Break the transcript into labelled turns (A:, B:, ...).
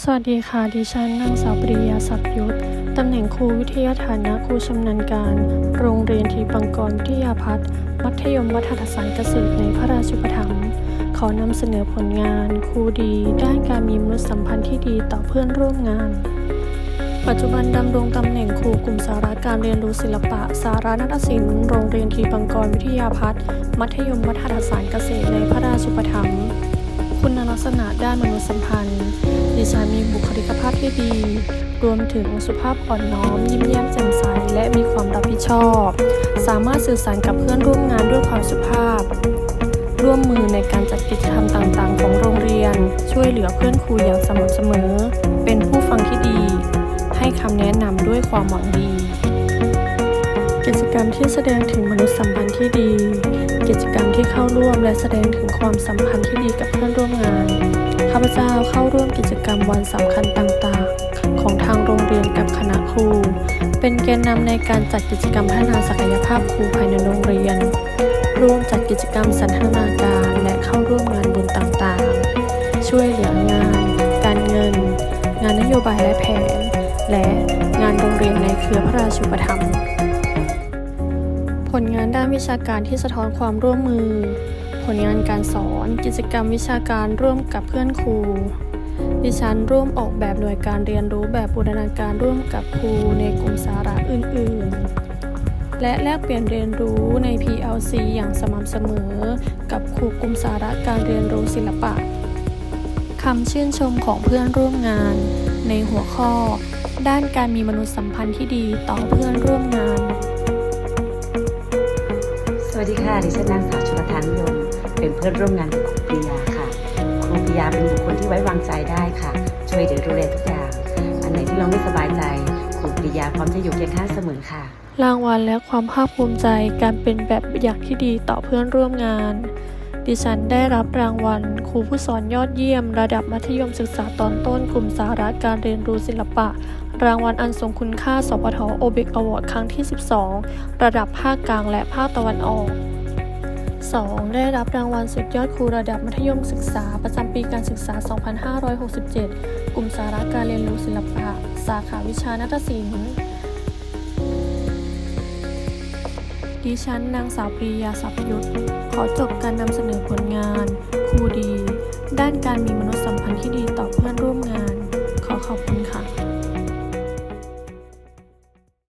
A: สวัสดีค่ะ ดิฉันนางสาวปริยาศักยุทธตำแหน่งครูวิทยาฐานะครูชำนาญการ โรงเรียนทีปังกรวิทยาพัฒน์มัธยมวัฒนศาสตร์เกษตรในพระราชุปถัมภ์ขอนำเสนอผลงาน ครูดีด้านการมีมนุษยสัมพันธ์ที่ดีต่อเพื่อนร่วมงาน ปัจจุบันดำรงตำแหน่งครูกลุ่มสาระการเรียนรู้ศิลปะ สาระนาฏศิลป์โรงเรียนทีปังกรวิทยาพัฒน์มัธยมวัฒนศาสตร์เกษตรในพระราชุปถัมภ์ ลักษณะด้านมนุษยสัมพันธ์ ดิฉันมีบุคลิกภาพที่ดี รวมถึงสุภาพอ่อนน้อม ยิ้มแย้มแจ่มใส และมีความรับผิดชอบ สามารถสื่อสารกับเพื่อนร่วมงานด้วยความสุภาพ ร่วมมือในการจัดกิจกรรมต่างๆ ของโรงเรียน ช่วยเหลือเพื่อนครูอย่างสม่ำเสมอ เป็นผู้ฟังที่ดี ให้คำแนะนำด้วยความหวังดี กิจกรรมที่แสดงถึงมนุษยสัมพันธ์ที่ดี กิจกรรมที่เข้าร่วมและแสดงถึงความสัมพันธ์ที่ดีกับเพื่อนร่วมงาน ข้าพเจ้าเข้าร่วมกิจกรรมวันสำคัญต่างๆ ของทางโรงเรียนกับคณะครู เป็นแกนนำในการจัดกิจกรรมพัฒนาศักยภาพครูภายในโรงเรียน ร่วมจัดกิจกรรมสันทนาการและเข้าร่วมงานบุญต่างๆ ช่วยเหลืองาน การเงิน งานนโยบายและแผน และงานโรงเรียนในเครือพระราชูปถัมภ์ ผลงานด้านวิชาการที่สะท้อนความร่วมมือ ผลงานการสอน กิจกรรมวิชาการร่วมกับเพื่อนครูดิฉันร่วมออกแบบหน่วยการเรียนรู้แบบบูรณาการร่วมกับครูในกลุ่มสาระอื่น ๆ และแลกเปลี่ยนเรียนรู้ใน PLC อย่างสม่ำเสมอ กับครูกลุ่มสาระการเรียนรู้ศิลปะคำชื่นชมของเพื่อนร่วมงาน ในหัวข้อ ด้านการมีมนุษยสัมพันธ์ที่ดีต่อเพื่อนร่วมงาน
B: วัสดีค่ะดิฉันนางสาวชลธานิยม เป็นเพื่อนร่วมงานกับครูปริยาค่ะ ครูปริยาเป็นบุคคลที่ไว้วางใจได้ค่ะ ช่วยเหลือดูแลทุกอย่าง อันไหนที่เราไม่สบายใจ ครูปริยาพร้อมจะอยู่เคียงข้างเสมอค่ะ
A: รางวัลและความภาคภูมิใจการเป็นแบบอย่างที่ดีต่อเพื่อนร่วมงาน ดิฉันได้รับรางวัล ครูผู้สอนยอดเยี่ยม ระดับมัธยมศึกษาตอนต้น กลุ่มสาระการเรียนรู้ศิลปะ รางวัลอันทรงคุณค่าสปทโอเบกอวอร์ดครั้งที่ 12 ระดับภาคกลางและภาคตะวันออก 2. ได้รับรางวัลสุดยอดครูระดับมัธยมศึกษา ประจำปีการศึกษา 2567 กลุ่มสาระการเรียนรู้ศิลปะ สาขาวิชานาฏศิลป์ ดิฉันนางสาวปรียาสัพยุทธขอจบการนำเสนอผลงาน ครูดี ด้านการมีมนุษยสัมพันธ์ที่ดีต่อ